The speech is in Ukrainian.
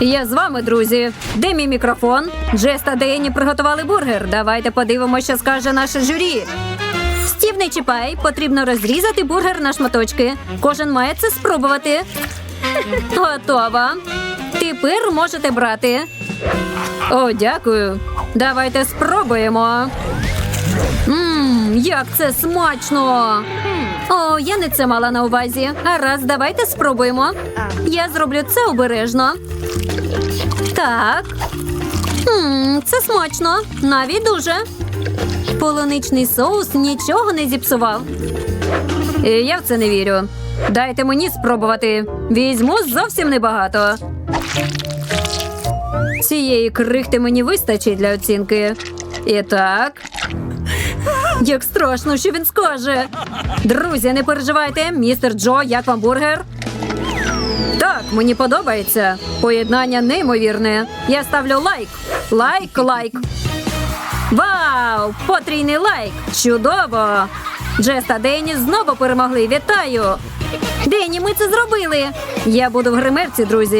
Я з вами, друзі. Де мій мікрофон? Джес та Дейні приготували бургер. Давайте подивимося, що скаже наше журі. Стів, не чіпай, потрібно розрізати бургер на шматочки. Кожен має це спробувати. Готово. Тепер можете брати. О, дякую. Давайте спробуємо. Ммм, як це смачно! О, я не це мала на увазі. Гаразд, давайте спробуємо. Я зроблю це обережно. Так. Ммм, це смачно. Навіть дуже. Полуничний соус нічого не зіпсував. І я в це не вірю. Дайте мені спробувати. Візьму зовсім небагато. Цієї крихти мені вистачить для оцінки. І так. Як страшно, що він скаже. Друзі, не переживайте, містер Джо, як вам бургер? Так, мені подобається. Поєднання неймовірне. Я ставлю лайк. Лайк, лайк. Вау! Потрійний лайк! Чудово! Джес та Дені знову перемогли. Вітаю! Дені, ми це зробили! Я буду в гримерці, друзі.